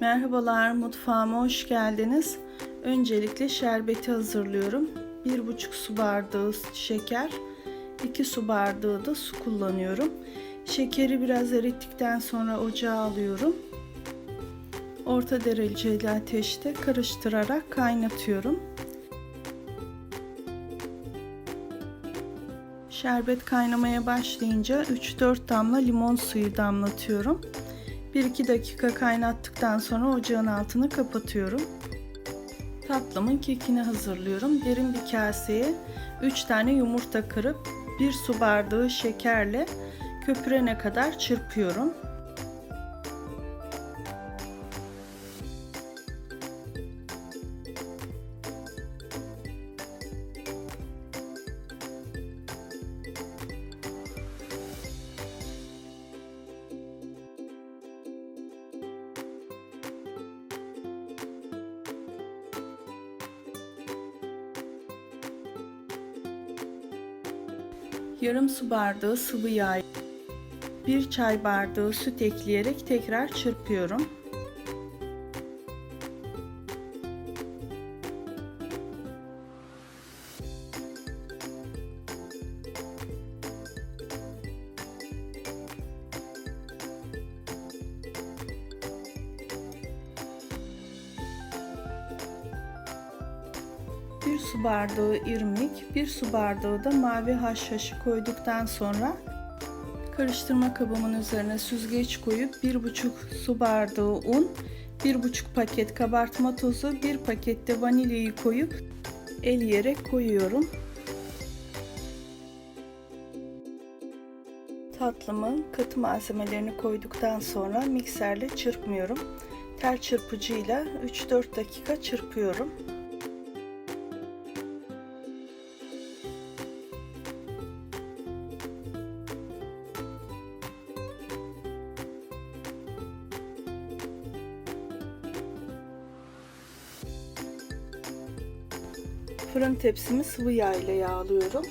Merhabalar, mutfağıma hoş geldiniz. Öncelikle şerbeti hazırlıyorum. 1,5 su bardağı şeker, 2 su bardağı da su kullanıyorum. Şekeri biraz erittikten sonra ocağa alıyorum. Orta dereceli ateşte karıştırarak kaynatıyorum. Şerbet kaynamaya başlayınca 3-4 damla limon suyu damlatıyorum. 1-2 dakika kaynattıktan sonra ocağın altını kapatıyorum. Tatlımın kekini hazırlıyorum. Derin bir kaseye 3 tane yumurta kırıp 1 su bardağı şekerle köpürene kadar çırpıyorum. Yarım su bardağı sıvı yağ, 1 çay bardağı süt ekleyerek tekrar çırpıyorum. Bir su bardağı irmik, bir su bardağı da mavi haşhaşı koyduktan sonra karıştırma kabımın üzerine süzgeç koyup 1,5 su bardağı un, 1,5 paket kabartma tozu, 1 paket de vanilyayı koyup eleyerek koyuyorum. Tatlımın katı malzemelerini koyduktan sonra mikserle çırpmıyorum. Tel çırpıcıyla 3-4 dakika çırpıyorum. Fırın tepsimi sıvı yağ ile yağlıyorum.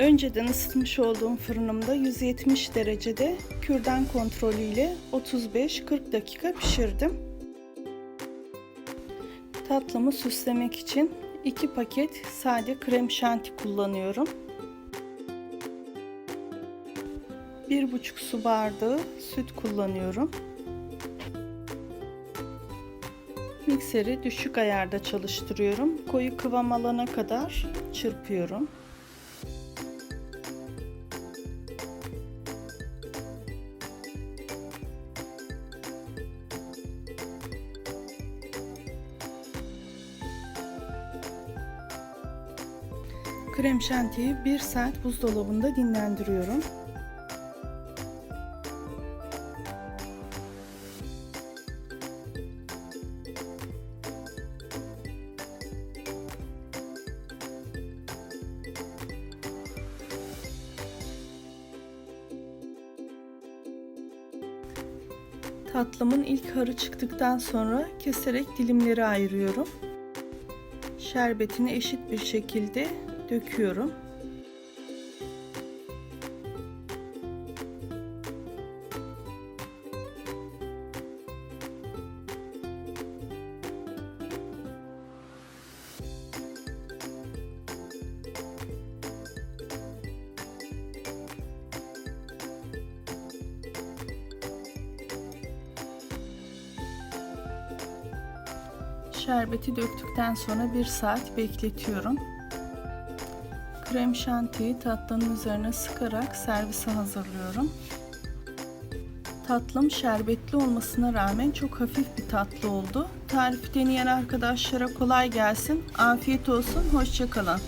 Önceden ısıtmış olduğum fırınımda 170 derecede kürdan kontrolü ile 35-40 dakika pişirdim. Tatlımı süslemek için 2 paket sade krem şanti kullanıyorum. 1,5 su bardağı süt kullanıyorum. Mikseri düşük ayarda çalıştırıyorum. Koyu kıvam alana kadar çırpıyorum. Krem şantiyi 1 saat buzdolabında dinlendiriyorum. Tatlımın ilk harı çıktıktan sonra keserek dilimleri ayırıyorum. Şerbetini eşit bir şekilde döküyorum. Şerbeti döktükten sonra bir saat bekletiyorum. Krem şantiyi tatlının üzerine sıkarak servise hazırlıyorum. Tatlım şerbetli olmasına rağmen çok hafif bir tatlı oldu. Tarifi deneyen arkadaşlara kolay gelsin. Afiyet olsun. Hoşçakalın.